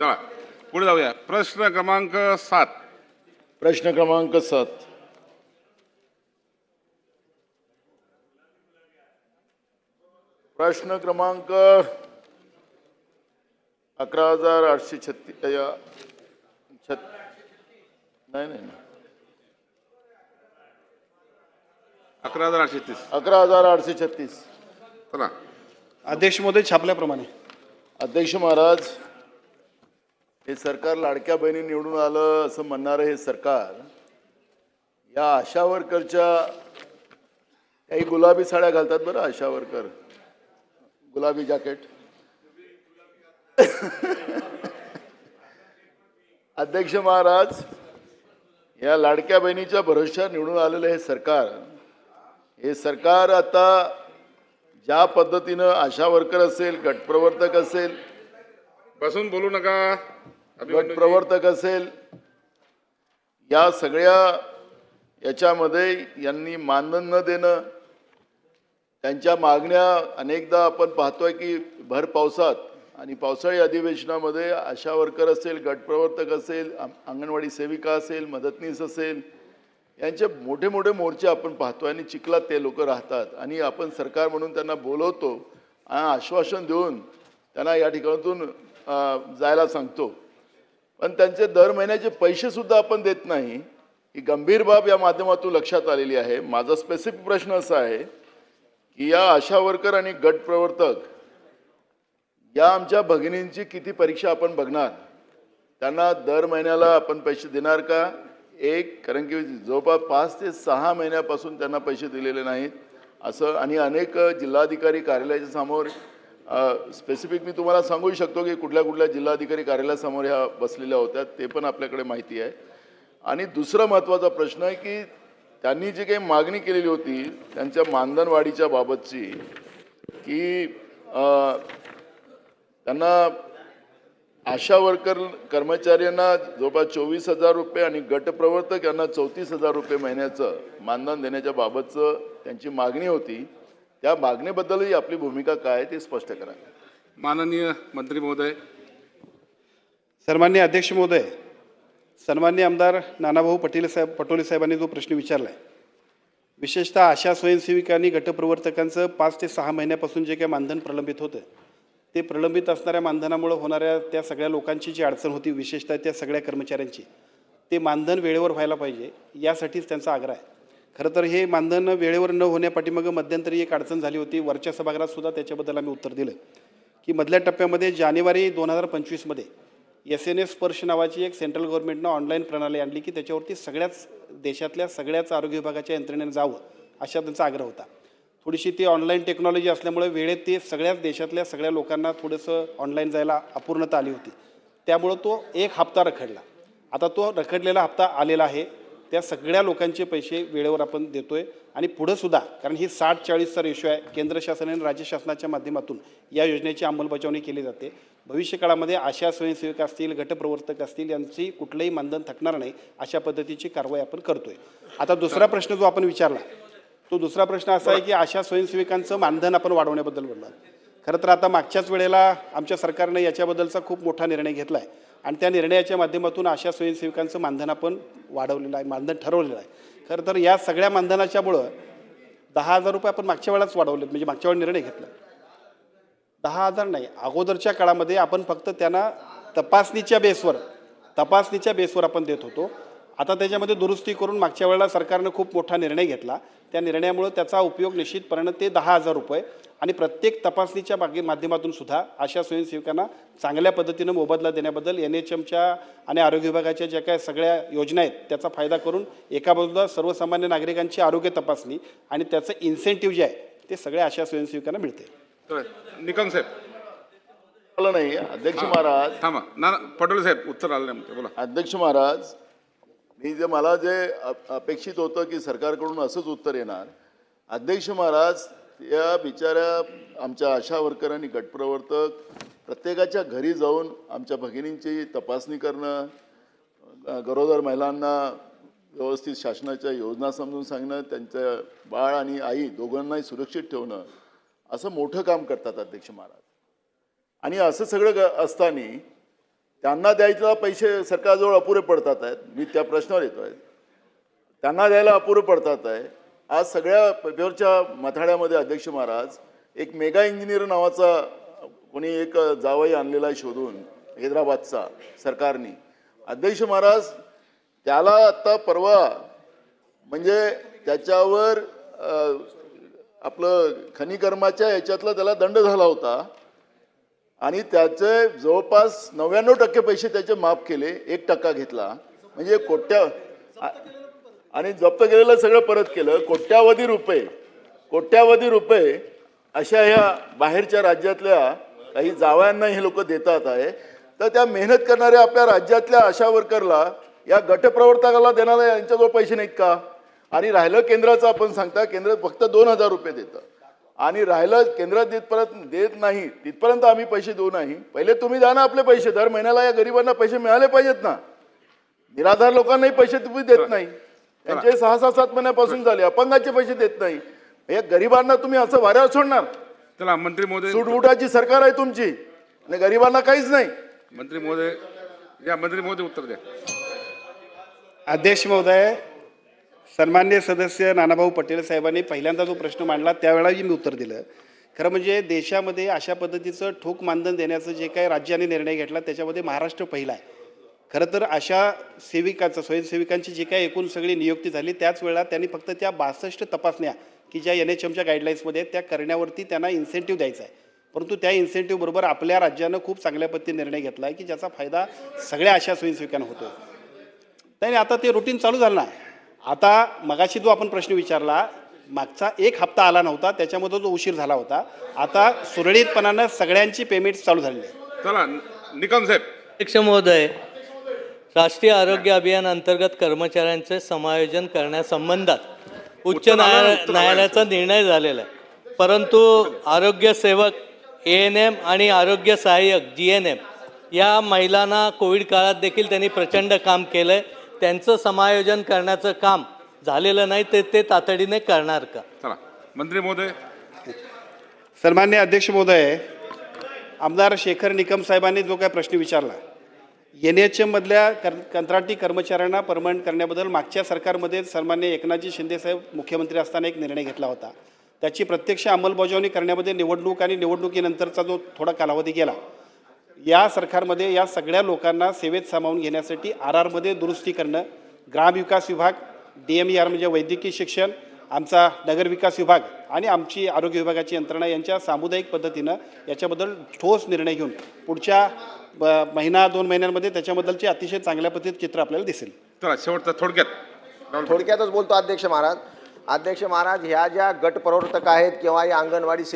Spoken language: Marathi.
चला पुढे जाऊया. प्रश्न क्रमांक सात. प्रश्न क्रमांक सात. प्रश्न क्रमांक अकरा हजार आठशे छत्तीस नाही नाही नाही. अकरा हजार आठशे तीस. अकरा हजार आठशे छत्तीस. चला. अध्यक्ष महोदय छापल्याप्रमाणे. अध्यक्ष महाराज. हे सरकार लाडक्या बहिणी निवडून आलं असं म्हणणारं हे सरकार या आशा वर्करच्या काही गुलाबी साड्या घालतात बरं आशा वर्कर गुलाबी जॅकेट. अध्यक्ष महाराज या लाडक्या बहिणीच्या भरोश्यावर निवडून आलेलं हे सरकार हे सरकार आता ज्या पद्धतीनं आशा वर्कर असेल गटप्रवर्तक असेल बसून बोलू नका. अभिमन्यूजी. गटप्रवर्तक असेल या सगळ्या याच्यामध्ये यांनी मानधन न देणं त्यांच्या मागण्या अनेकदा आपण पाहतोय की भर पावसात आणि पावसाळी अधिवेशनामध्ये आशा वर्कर असेल गटप्रवर्तक असेल अंग- अंगणवाडी सेविका असेल मदतनीस असेल यांचे मोठे मोठे मोर्चे आपण पाहतो आणि चिखलात ते लोक राहतात आणि आपण सरकार म्हणून त्यांना बोलवतो आणि आश्वासन देऊन त्यांना या ठिकाणातून जायला सांगतो पण त्यांचे दर महिन्याचे पैसे सुद्धा आपण देत नाही. ही गंभीर बाब या माध्यमातून लक्षात आलेली आहे. माझा स्पेसिफिक प्रश्न असा आहे की या आशा वर्कर आणि गट प्रवर्तक या आमच्या भगिनींची किती परीक्षा आपण बघणार? त्यांना दर महिन्याला आपण पैसे देणार का? एक कारण की जवळपास पाच ते सहा महिन्यापासून त्यांना पैसे दिलेले नाहीत. असं आणि अनेक जिल्हाधिकारी कार्यालयाच्या समोर स्पेसिफिक मी तुम्हाला सांगू शकतो की कुठल्या कुठल्या जिल्हाधिकारी कार्यालयासमोर ह्या बसलेल्या होत्या ते पण आपल्याकडे माहिती आहे. आणि दुसरा महत्त्वाचा प्रश्न आहे की त्यांनी जी काही मागणी केलेली होती त्यांच्या मानधन वाढीच्या बाबतची की त्यांना आशा वर्कर कर्मचाऱ्यांना जवळपास चोवीस हजार रुपये आणि गटप्रवर्तक यांना चौतीस हजार रुपये महिन्याचं मानधन देण्याच्या बाबतचं त्यांची मागणी होती. त्या मागणीबद्दलही आपली भूमिका काय आहे ते स्पष्ट करा. माननीय मंत्री महोदय. सन्मान्य अध्यक्ष महोदय सन्मान्य आमदार नानाभाऊ पटेल साहेब पटोले साहेबांनी जो प्रश्न विचारला आहे विशेषतः आशा स्वयंसेविका आणि गटप्रवर्तकांचं पाच ते सहा महिन्यापासून जे काही मानधन प्रलंबित होतं ते प्रलंबित असणाऱ्या मानधनामुळं होणाऱ्या त्या सगळ्या लोकांची जी अडचण होती विशेषतः त्या सगळ्या कर्मचाऱ्यांची ते मानधन वेळेवर व्हायला पाहिजे यासाठीच त्यांचा आग्रह आहे. खरं तर हे मानधन वेळेवर न होण्यापाठीमागं मध्यंतरी एक अडचण झाली होती. वरच्या सभागृहातसुद्धा त्याच्याबद्दल आम्ही उत्तर दिलं. की मधल्या टप्प्यामध्ये जानेवारी दोन हजार पंचवीसमध्ये एस एन एस स्पर्श नावाची एक सेंट्रल गव्हर्नमेंटनं ऑनलाईन प्रणाली आणली की त्याच्यावरती सगळ्याच देशातल्या सगळ्याच आरोग्य विभागाच्या यंत्रणेने जावं अशा त्यांचा आग्रह होता. थोडीशी ती ऑनलाईन टेक्नॉलॉजी असल्यामुळे वेळेत ते सगळ्याच देशातल्या सगळ्या लोकांना थोडंसं ऑनलाईन जायला अपूर्णता आली होती. त्यामुळं तो एक हप्ता रखडला. आता तो रखडलेला हप्ता आलेला आहे. त्या सगळ्या लोकांचे पैसे वेळेवर आपण देतो आहे आणि पुढं सुद्धा कारण ही साठ चाळीसचा रेशो आहे केंद्र शासन आणि राज्य शासनाच्या माध्यमातून या योजनेची अंमलबजावणी केली जाते. भविष्यकाळामध्ये आशा स्वयंसेविका असतील गटप्रवर्तक असतील यांची कुठलंही मानधन थकणार नाही अशा पद्धतीची कारवाई आपण करतो आहे आता दुसरा प्रश्न जो आपण विचारला तो दुसरा प्रश्न असा आहे की आशा स्वयंसेविकांचं मानधन आपण वाढवण्याबद्दल बोलला खरं तर आता मागच्याच वेळेला आमच्या सरकारने याच्याबद्दलचा खूप मोठा निर्णय घेतला आहे आणि त्या निर्णयाच्या माध्यमातून आशा स्वयंसेविकांचं मानधन आपण वाढवलेलं आहे मानधन ठरवलेलं आहे. खरं तर या सगळ्या मानधनाच्यामुळं दहा हजार रुपये आपण मागच्या वेळाच वाढवलेत म्हणजे मागच्या वेळा निर्णय घेतला. दहा हजार नाही अगोदरच्या काळामध्ये आपण फक्त त्यांना तपासणीच्या बेसवर तपासणीच्या बेसवर आपण देत होतो. आता त्याच्यामध्ये दुरुस्ती करून मागच्या वेळेला सरकारनं खूप मोठा निर्णय घेतला. त्या निर्णयामुळं त्याचा उपयोग निश्चितपणे ते दहा हजार रुपये आणि प्रत्येक तपासणीच्या बागे माध्यमातून सुद्धा अशा स्वयंसेवकांना चांगल्या पद्धतीनं मोबदला देण्याबद्दल एन एच एमच्या आणि आरोग्य विभागाच्या ज्या काय सगळ्या योजना आहेत त्याचा फायदा करून एका बाजूला सर्वसामान्य नागरिकांची आरोग्य तपासणी आणि त्याचं इन्सेंटिव्ह जे आहे ते सगळ्या अशा स्वयंसेवकांना मिळते. निकम साहेब. मला नाही. अध्यक्ष महाराज. थांबा. ना ना, पटोले साहेब उत्तर आलं नाही. बोला. अध्यक्ष महाराज मी जे मला जे अपेक्षित होतं की सरकारकडून असंच उत्तर येणार. अध्यक्ष महाराज या बिचाऱ्या आमच्या आशा वर्कर आणि गटप्रवर्तक प्रत्येकाच्या घरी जाऊन आमच्या भगिनींची तपासणी करणं गरोदर महिलांना व्यवस्थित शासनाच्या योजना समजून सांगणं त्यांचं बाळ आणि आई दोघांनाही सुरक्षित ठेवणं असं मोठं काम करतात अध्यक्ष महाराज. आणि असं सगळं ग- असताना त्यांना द्यायला पैसे सरकारजवळ अपुरे पडतात आहेत. मी त्या प्रश्नावर येतो आहे त्यांना द्यायला अपुरे पडतात आहे आज सगळ्या पेपरच्या मथाड्यामध्ये अध्यक्ष महाराज एक मेगा इंजिनियर नावाचा कोणी एक जावई आणलेला आहे शोधून हैदराबादचा सरकारने. अध्यक्ष महाराज त्याला आत्ता परवा म्हणजे त्याच्यावर आपलं खनिकर्माच्या याच्यातला त्याला दंड झाला होता. आणि त्याचे जवळपास नव्याण्णव टक्के पैसे त्याचे माफ केले एक टक्का घेतला. म्हणजे कोट्या आणि जप्त केलेलं सगळं परत केलं कोट्यावधी रुपये कोट्यावधी रुपये अशा ह्या बाहेरच्या राज्यातल्या काही जावयांना हे लोक देतात आहे. तर त्या मेहनत करणाऱ्या आपल्या राज्यातल्या आशा वर्करला या गटप्रवर्तकाला देणारा यांच्याजवळ पैसे नाहीत का? आणि राहिलं केंद्राचं आपण सांगता केंद्र फक्त दोन हजार रुपये देतं. आणि राहिलं केंद्रात जिथपर्यंत देत नाही तिथपर्यंत आम्ही पैसे देऊ नाही. पहिले तुम्ही द्या ना आपले पैसे दर महिन्याला या गरिबांना पैसे मिळाले पाहिजेत ना. निराधार लोकांनाही पैसे तुम्ही देत नाही. त्यांचे सहा सहा सात महिन्यापासून झाले. अपंगाचे पैसे देत नाही. या गरिबांना तुम्ही असं वाऱ्यावर सोडणार. चला मंत्री महोदय सूटबुटाची सरकार आहे तुमची. आणि गरिबांना काहीच नाही. मंत्री महोदय या मंत्री महोदय उत्तर द्या. अध्यक्ष महोदय सन्मान्य सदस्य नानाभाऊ पटेल साहेबांनी पहिल्यांदा जो प्रश्न मांडला त्यावेळेलाही मी उत्तर दिलं. खरं म्हणजे देशामध्ये अशा पद्धतीचं ठोक मानधन देण्याचं जे काही राज्याने निर्णय घेतला त्याच्यामध्ये महाराष्ट्र पहिला आहे. खरं तर अशा सेविकाचं स्वयंसेविकांची जी काही एकूण सगळी नियुक्ती झाली त्याच वेळेला त्यांनी फक्त त्या बासष्ट तपासण्या की ज्या एन एच एमच्या गाईडलाईन्समध्ये आहेत, त्या करण्यावरती त्यांना इन्सेंटिव्ह द्यायचा आहे. परंतु त्या इन्सेंटिव्ह बरोबर आपल्या राज्यानं खूप चांगल्या पद्धतीने निर्णय घेतला आहे की ज्याचा फायदा सगळ्या अशा स्वयंसेविकांना होतो नाही नाही, आता ते रुटीन चालू झालं ना. आता मगाशी जो आपण प्रश्न विचारला मागचा एक हप्ता आला नव्हता त्याच्यामध्ये जो उशीर झाला होता आता सुरळीतपणानं सगळ्यांची पेमेंट चालू झालेली आहे. चला निकम साहेब. अध्यक्ष महोदय राष्ट्रीय आरोग्य अभियान अंतर्गत कर्मचाऱ्यांचे समायोजन करण्यासंबंधात उच्च न्यायालय उत्तर न्यायालयाचा निर्णय झालेला आहे. परंतु आरोग्य सेवक ए एन एम आणि आरोग्य सहाय्यक जी एन एम या महिलांना कोविड काळात देखील त्यांनी प्रचंड काम केलं आहे त्यांचं समायोजन करण्याचं काम झालेलं नाही ते ते तातडीने करणार का? चला. मंत्री महोदय. सन्मान्य अध्यक्ष महोदय आमदार शेखर निकम साहेबांनी जो काय प्रश्न विचारला एन एच एममधल्या कर कंत्राटी कर्मचाऱ्यांना परमनंट करण्याबद्दल मागच्या सरकारमध्ये सन्मान्य एकनाथजी शिंदेसाहेब मुख्यमंत्री असताना एक निर्णय घेतला होता. त्याची प्रत्यक्ष अंमलबजावणी करण्यामध्ये निवडणूक आणि निवडणुकीनंतरचा जो थोडा कालावधी गेला या सरकारमध्ये या सगळ्या लोकांना सेवेत सामावून घेण्यासाठी आर आरमध्ये दुरुस्ती करणं ग्रामविकास विभाग डी एम ई आर म्हणजे वैद्यकीय शिक्षण आमचा नगरविकास विभाग आणि आमची आरोग्य विभागाची यंत्रणा यांच्या सामुदायिक पद्धतीनं याच्याबद्दल ठोस निर्णय घेऊन पुढच्या महिना दोन महिन्यांमध्ये त्याच्याबद्दलची अतिशय चांगल्या पद्धतीत चित्र आपल्याला दिसेल. चला शेवटचा थोडक्यात. थोडक्यातच बोलतो अध्यक्ष महाराज. अध्यक्ष महाराज ह्या ज्या गट प्रवर्तक आहेत किंवा या अंगणवाडी सेवी